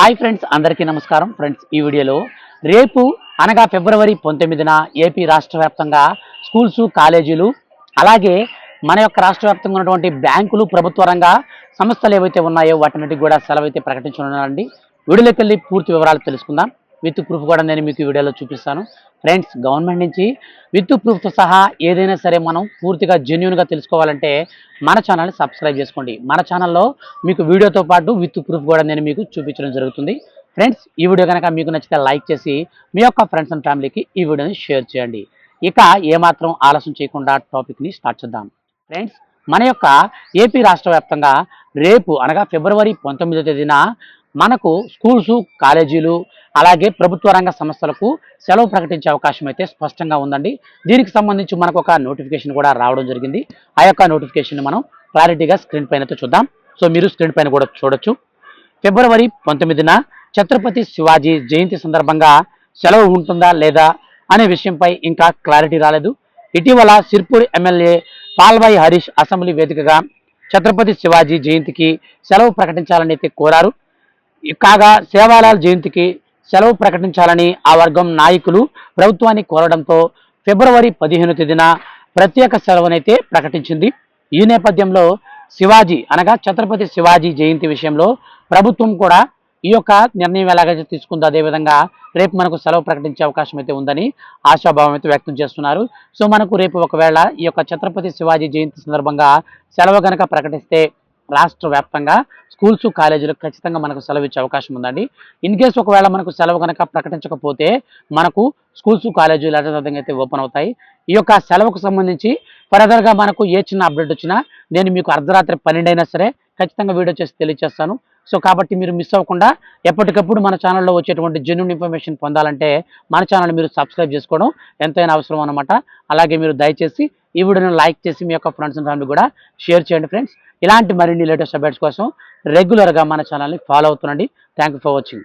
Hi friends అందరికీ నమస్కారం. Friends ఈ వీడియోలో రేపు అనగా ఫిబ్రవరి పంతొమ్మిదిన ఏపీ రాష్ట్ర వ్యాప్తంగా స్కూల్స్ కాలేజీలు అలాగే మన యొక్క రాష్ట్ర వ్యాప్తంగా ఉన్నటువంటి బ్యాంకులు ప్రభుత్వ రంగ సంస్థలు ఏవైతే ఉన్నాయో వాటిన్నిటికి కూడా సెలవు అయితే ప్రకటించనున్నారండి. వీడియోలోకి వెళ్ళి పూర్తి వివరాలు తెలుసుకుందాం. విత్ ప్రూఫ్ కూడా నేను మీకు వీడియోలో చూపిస్తాను. ఫ్రెండ్స్ గవర్నమెంట్ నుంచి విత్ ప్రూఫ్తో సహా ఏదైనా సరే మనం పూర్తిగా జెన్యున్గా తెలుసుకోవాలంటే మన ఛానల్ని సబ్స్క్రైబ్ చేసుకోండి. మన ఛానల్లో మీకు వీడియోతో పాటు విత్ ప్రూఫ్ కూడా నేను మీకు చూపించడం జరుగుతుంది. ఫ్రెండ్స్ ఈ వీడియో కనుక మీకు నచ్చితే లైక్ చేసి మీ యొక్క ఫ్రెండ్స్ అండ్ ఫ్యామిలీకి ఈ వీడియోని షేర్ చేయండి. ఇక ఏమాత్రం ఆలస్యం చేయకుండా టాపిక్ని స్టార్ట్ చేద్దాం. ఫ్రెండ్స్ మన యొక్క ఏపీ రాష్ట్ర వ్యాప్తంగా రేపు అనగా ఫిబ్రవరి పంతొమ్మిదో తేదీన మనకు స్కూల్స్ కాలేజీలు అలాగే ప్రభుత్వ రంగ సంస్థలకు సెలవు ప్రకటించే అవకాశం అయితే స్పష్టంగా ఉందండి. దీనికి సంబంధించి మనకు ఒక నోటిఫికేషన్ కూడా రావడం జరిగింది. ఆ యొక్క నోటిఫికేషన్ మనం క్లారిటీగా స్క్రీన్ పైన అయితే చూద్దాం. సో మీరు స్క్రీన్ పైన కూడా చూడొచ్చు. ఫిబ్రవరి పంతొమ్మిదిన ఛత్రపతి శివాజీ జయంతి సందర్భంగా సెలవు ఉంటుందా లేదా అనే విషయంపై ఇంకా క్లారిటీ రాలేదు. ఇటీవల సిర్పూర్ ఎమ్మెల్యే పాల్వాయి హరీష్ అసెంబ్లీ వేదికగా ఛత్రపతి శివాజీ జయంతికి సెలవు ప్రకటించాలని అయితే కోరారు. కాగా సేవాలాల్ జయంతికి సెలవు ప్రకటించాలని ఆ వర్గం నాయకులు ప్రభుత్వాన్ని కోరడంతో ఫిబ్రవరి పదిహేను తేదీన ప్రత్యేక సెలవునైతే ప్రకటించింది. ఈ నేపథ్యంలో శివాజీ అనగా ఛత్రపతి శివాజీ జయంతి విషయంలో ప్రభుత్వం కూడా ఈ యొక్క నిర్ణయం ఎలాగైతే తీసుకుందో అదేవిధంగా రేపు మనకు సెలవు ప్రకటించే అవకాశం అయితే ఉందని ఆశాభావం అయితే వ్యక్తం చేస్తున్నారు. సో మనకు రేపు ఒకవేళ ఈ యొక్క ఛత్రపతి శివాజీ జయంతి సందర్భంగా సెలవు గనక ప్రకటిస్తే రాష్ట్ర వ్యాప్తంగా స్కూల్స్ కాలేజీలకు ఖచ్చితంగా మనకు సెలవు ఇచ్చే అవకాశం ఉందండి. ఇన్ కేసు ఒకవేళ మనకు సెలవు కనుక ప్రకటించకపోతే మనకు స్కూల్స్ కాలేజీలు యథాతథంగా అయితే ఓపెన్ అవుతాయి. ఈ యొక్క సెలవుకు సంబంధించి ఫర్దర్గా మనకు ఏ చిన్న అప్డేట్ వచ్చినా నేను మీకు అర్ధరాత్రి పన్నెండు అయినా సరే ఖచ్చితంగా వీడియో చేసి తెలియజేస్తాను. సో కాబట్టి మీరు మిస్ అవ్వకుండా ఎప్పటికప్పుడు మన ఛానల్లో వచ్చేటువంటి జెన్యున్ ఇన్ఫర్మేషన్ పొందాలంటే మన ఛానల్ మీరు సబ్స్క్రైబ్ చేసుకోవడం ఎంతైనా అవసరం అనమాట అలాగే మీరు దయచేసి ఈ వీడియోని లైక్ చేసి మీ యొక్క ఫ్రెండ్స్ అండ్ ఫ్యామిలీ కూడా షేర్ చేయండి ఫ్రెండ్స్. ఇలాంటి మరిన్ని లేటెస్ట్ అప్డేట్స్ కోసం రెగ్యులర్గా మన ఛానల్ని follow అవుతుండండి. Thank you for watching